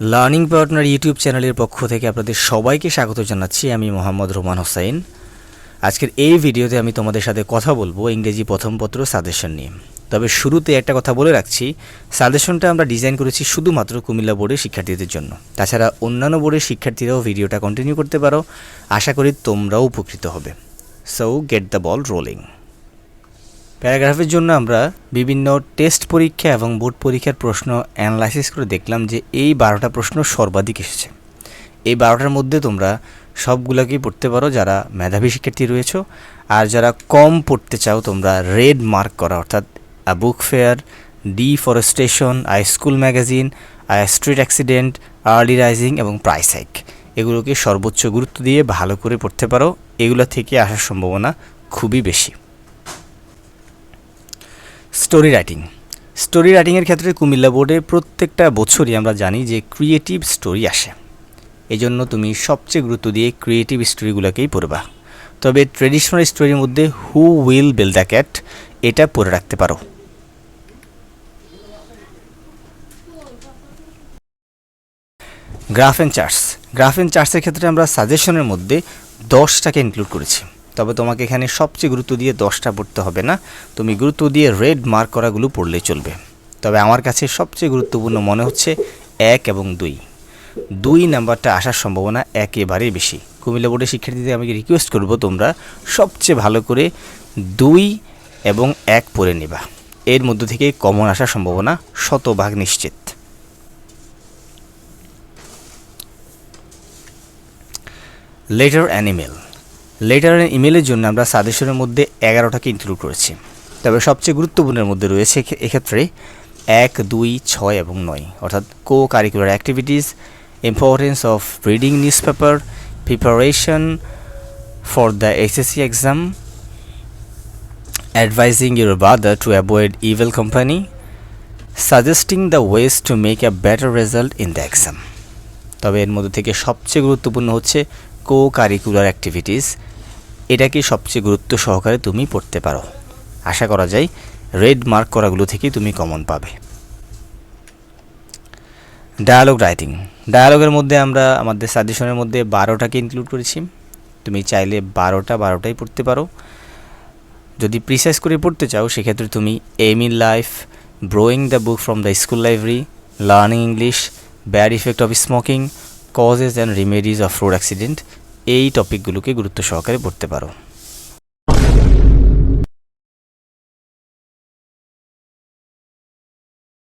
Learning partner YouTube চ্যানেলের পক্ষ থেকে আপনাদের সবাইকে স্বাগত জানাচ্ছি। আমি মোহাম্মদ রোমান হোসাইন। আজকের এই ভিডিওতে আমি তোমাদের সাথে কথা বলব ইংরেজি প্রথম পত্র সাজেশন নিয়ে। তবে শুরুতে একটা কথা বলে রাখছি, সাজেশনটা আমরা ডিজাইন করেছি শুধুমাত্র কুমিল্লা বোর্ডের শিক্ষার্থীদের জন্য। তাছাড়া অন্যান্য বোর্ডের শিক্ষার্থীরাও ভিডিওটা কন্টিনিউ করতে পারো। আশা করি তোমরাও উপকৃত হবে। So get the ball rolling প্যারাগ্রাফের জন্য আমরা বিভিন্ন টেস্ট পরীক্ষা এবং বোর্ড পরীক্ষার প্রশ্ন অ্যানালাইসিস করে দেখলাম যে এই বারোটা প্রশ্ন সর্বাধিক এসেছে। এই বারোটার মধ্যে তোমরা সবগুলোকেই পড়তে পারো যারা মেধাবী শিক্ষার্থী রয়েছো আর যারা কম পড়তে চাও তোমরা রেড মার্ক করা, অর্থাৎ book fair, deforestation, a school magazine, a street accident, early rising এবং প্রাইস হাইক। এগুলোকে সর্বোচ্চ গুরুত্ব দিয়ে ভালো করে পড়তে পারো। এগুলো থেকে আসার সম্ভাবনা খুবই বেশি। Story writing. স্টোরি রাইটিংয়ের ক্ষেত্রে কুমিল্লা বোর্ডে প্রত্যেকটা বছরই আমরা জানি যে ক্রিয়েটিভ স্টোরি আসে। এই জন্য তুমি সবচেয়ে গুরুত্ব দিয়ে ক্রিয়েটিভ স্টোরিগুলোকেই পড়বা। তবে ট্রেডিশনাল স্টোরির মধ্যে who will bell the cat, এটা পড়ে রাখতে পারো। Graph and charts. Graph and চার্টসের ক্ষেত্রে আমরা সাজেশনের মধ্যে দশটাকে ইনক্লুড করেছি। তবে তোমাকে এখানে সবচেয়ে গুরুত্ব দিয়ে দশটা পড়তে হবে না? তুমি গুরুত্ব দিয়ে রেড মার্ক করাগুলো পড়লে চলবে। তবে আমার কাছে সবচেয়ে গুরুত্বপূর্ণ মনে হচ্ছে এক এবং দুই। দুই নাম্বারটা আসার সম্ভাবনা একেবারেই বেশি। কুমিল্লা বোর্ডের শিক্ষার্থীদের আমি রিকোয়েস্ট করব তোমরা সবচেয়ে ভালো করে দুই এবং এক পড়ে নেবা। এর মধ্য থেকে কমন আসার সম্ভাবনা শতভাগ নিশ্চিত। লেটার অ্যানিমেল লেটার অ্যান্ড ইমেলের জন্য আমরা সাজেশনের মধ্যে এগারোটাকে ইনক্লুড করেছি। তবে সবচেয়ে গুরুত্বপূর্ণের মধ্যে রয়েছে এক্ষেত্রে এক, দুই, ছয় এবং নয়। অর্থাৎ co curricular activities importance of reading newspaper preparation for the SSC exam advising your brother to avoid evil company suggesting the ways to make a better result in the exam তবে এর মধ্যে থেকে সবচেয়ে গুরুত্বপূর্ণ হচ্ছে কো কারিকুলার অ্যাক্টিভিটিস এটাকে সবচেয়ে গুরুত্ব সহকারে তুমি পড়তে পারো। আশা করা যায়, রেড মার্ক করাগুলো থেকেই তুমি কমন পাবে। Dialogue writing. ডায়ালগের মধ্যে আমরা আমাদের সাজেশনের মধ্যে বারোটাকে ইনক্লুড করেছি। তুমি চাইলে বারোটা বারোটাই পড়তে পারো। যদি প্রিসাইজ করে পড়তে চাও, সেক্ষেত্রে তুমি aim in life borrowing the book from the school library learning English bad effect of smoking causes and remedies of road accident এই টপিকগুলোকে গুরুত্ব সহকারে পড়তে পারো।